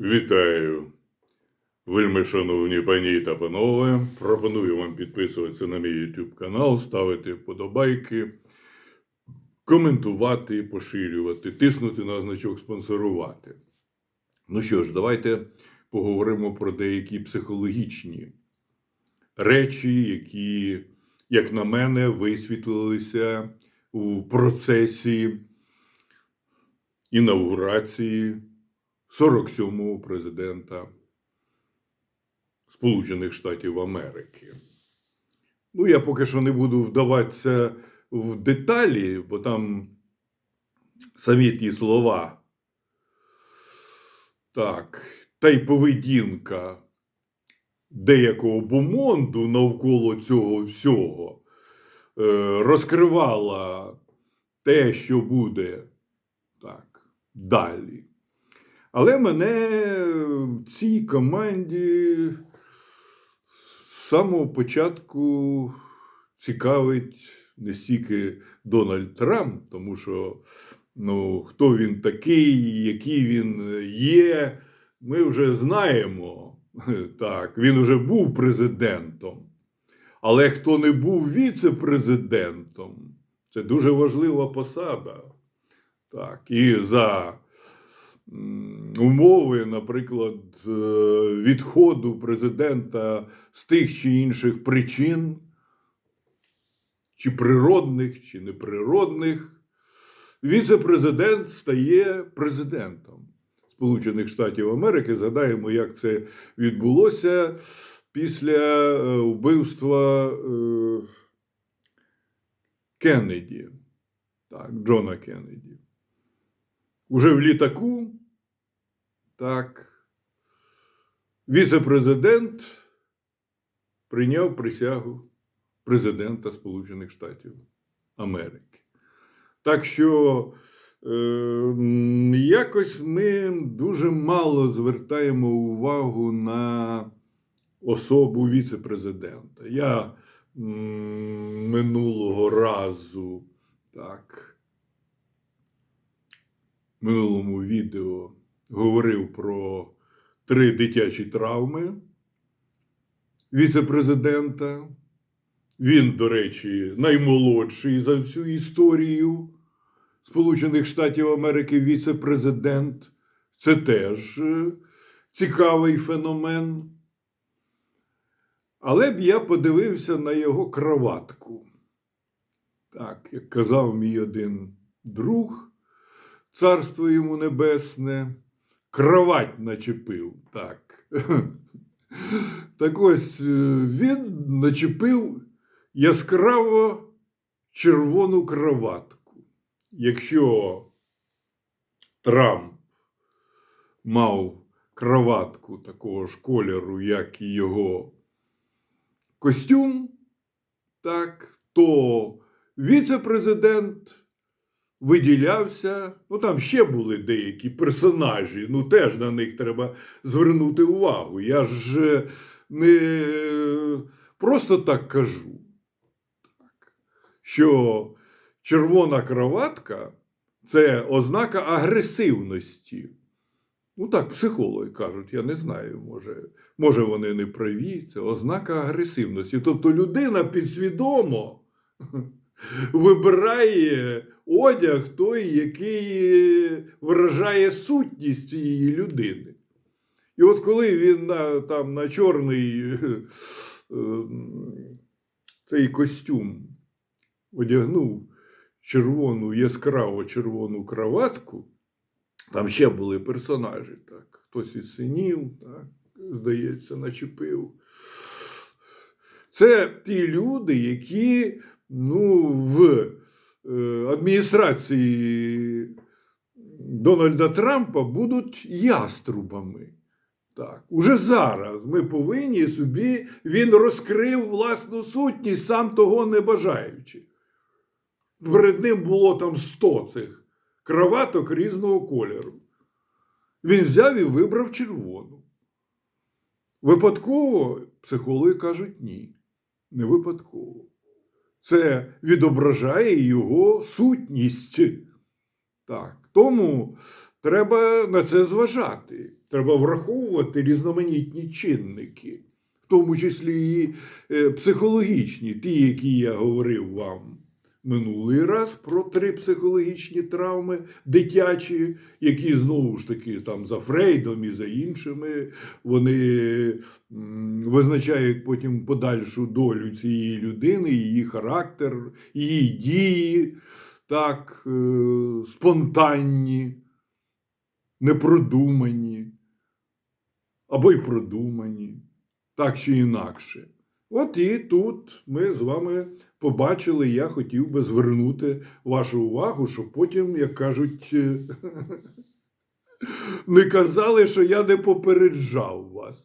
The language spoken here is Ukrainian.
Вітаю, вельми шановні пані та панове. Пропоную вам підписуватися на мій YouTube канал, ставити вподобайки, коментувати, поширювати, тиснути на значок спонсорувати. Ну що ж, давайте поговоримо про деякі психологічні речі, які, як на мене, висвітлилися у процесі інаугурації 47-го президента Сполучених Штатів Америки. Ну, я поки що не буду вдаватися в деталі, бо там самі ті слова. Так, та й поведінка деякого бумонду навколо цього всього е, розкривала те, що буде так, далі. Але мене в цій команді з самого початку цікавить не стільки Дональд Трамп, тому що ну, хто він такий, який він є, ми вже знаємо. Так, він вже був президентом. Але хто не був віце-президентом, це дуже важлива посада. Так, і за умови, наприклад, е, відходу президента з тих чи інших причин, чи природних, чи неприродних, віце-президент стає президентом Сполучених Штатів Америки. Згадаємо, як це відбулося після е, вбивства е, Кеннеді, так, Джона Кеннеді. Уже в літаку, так, віце-президент прийняв присягу президента Сполучених Штатів Америки. Так що е, якось ми дуже мало звертаємо увагу на особу віце-президента. Я м, минулого разу так минулому відео говорив про три дитячі травми віце-президента. Він, до речі, наймолодший за всю історію Сполучених Штатів Америки віце-президент. Це теж е, цікавий феномен. Але б я подивився на його кроватку. Так, як казав мій один друг, царство йому небесне, кровать начепив. Так. Так ось е, він начепив яскраво червону кроватку. Якщо Трамп мав кроватку такого ж кольору, як і його костюм, так, то віце-президент виділявся. Ну, там ще були деякі персонажі, ну теж на них треба звернути увагу. Я ж е, не просто так кажу, що червона кроватка це ознака агресивності. Ну так, психологи кажуть, я не знаю, може, може вони не праві, це ознака агресивності. Тобто людина підсвідомо вибирає одяг той, який виражає сутність цієї людини. І от коли він на, там, на чорний е, цей костюм одягнув червону, яскраво червону краватку, там ще були персонажі, так. Хтось із синів, так, здається, начепив. Це ті люди, які ну, в е, адміністрації Дональда Трампа будуть яструбами. Так, уже зараз ми повинні собі, він розкрив власну сутність, сам того не бажаючи. Перед ним було там 100 цих кроваток різного кольору. Він взяв і вибрав червону. Випадково психологи кажуть ні. Не випадково. Це відображає його сутність. Так. Тому треба на це зважати. треба враховувати різноманітні чинники, в тому числі і е, психологічні, ті, які я говорив вам минулий раз про три психологічні травми дитячі, які знову ж таки там за Фрейдом і за іншими вони визначають потім подальшу долю цієї людини, її характер, її дії, так, е, спонтанні, непродумані або й продумані, так чи інакше. От і тут ми з вами побачили, я хотів би звернути вашу увагу, щоб потім, як кажуть, е, не казали, що я не попереджав вас.